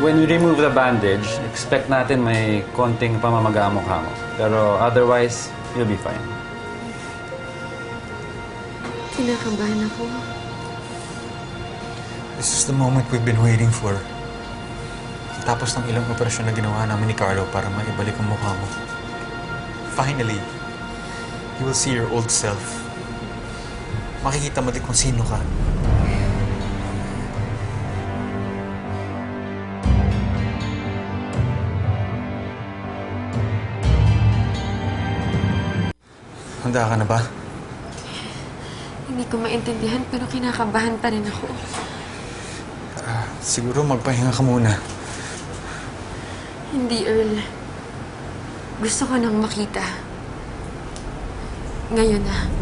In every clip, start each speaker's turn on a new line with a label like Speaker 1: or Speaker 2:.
Speaker 1: when we remove the bandage, expect natin may konting pamamaga ang mukha mo. Pero otherwise, you'll be fine.
Speaker 2: Kinakabahan ako.
Speaker 3: This is the moment we've been waiting for. Tapos ng ilang operasyon na ginawa namin ni Carlo para maibalik ang mukha mo. Finally, you will see your old self. Makikita mo din kung sino ka. Handa ka na ba?
Speaker 2: Hindi ko maintindihan pero kinakabahan pa rin ako.
Speaker 3: Siguro magpahinga ka muna.
Speaker 2: Hindi, Earl. Gusto ko nang makita. Ngayon na.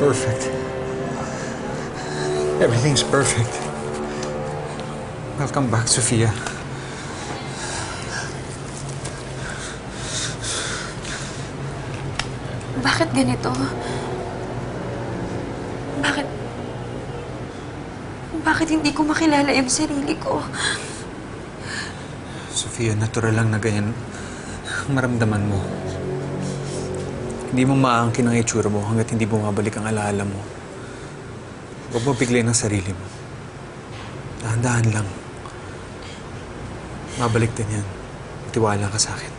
Speaker 3: Perfect. Everything's perfect. Welcome back, Sophia.
Speaker 2: Bakit ganito? Bakit... Bakit hindi ko makilala yung sarili ko?
Speaker 3: Sophia, natural lang na ganyan ang maramdaman mo. Hindi mo maangkin ang itsura mo hanggat hindi bumabalik ang alaala mo. Huwag mo biglayin ang sarili mo. Dahan-dahan lang. Mabalik din yan. Tiwala ka sa akin.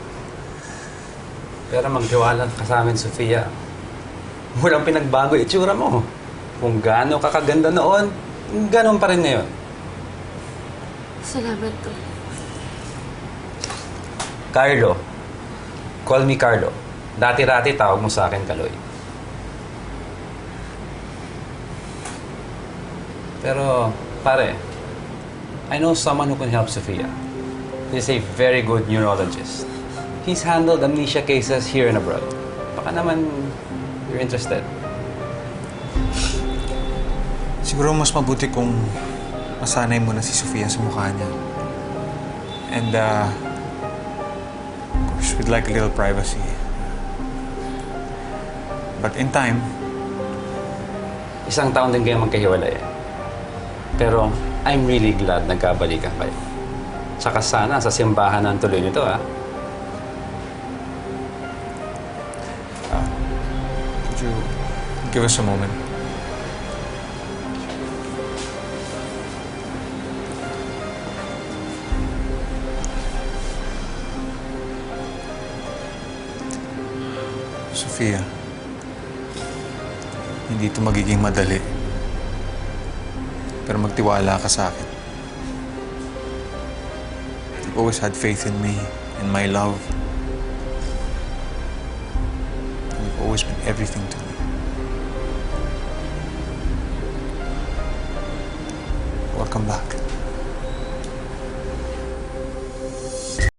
Speaker 1: Pero magtiwala ka sa amin, Sofia. Walang pinagbago itsura mo. Kung gaano ka kaganda noon, ganon pa rin ngayon.
Speaker 2: Salamat to.
Speaker 1: Carlo. Call me Carlo. Dati-rati tawag mo sa akin Kaloy. Pero, pare, I know someone who can help Sofia. He's a very good neurologist. He's handled amnesia cases here and abroad. Baka naman you're interested.
Speaker 3: Siguro mas mabuti kung masanay mo na si Sofia sa mukha niya. And, uh, of course, we'd like a little privacy. But in time,
Speaker 1: Isang taon din kayo magkahiwalay. Pero I'm really glad nagkabalikan kayo. Tsaka sana sa simbahan ng tuloy nito, ah.
Speaker 3: could you give us a moment? Sofia, hindi ito magiging madali. Pero magtiwala ka sa akin. You've always had faith in me, in my love. And you've always been everything to me. Welcome back.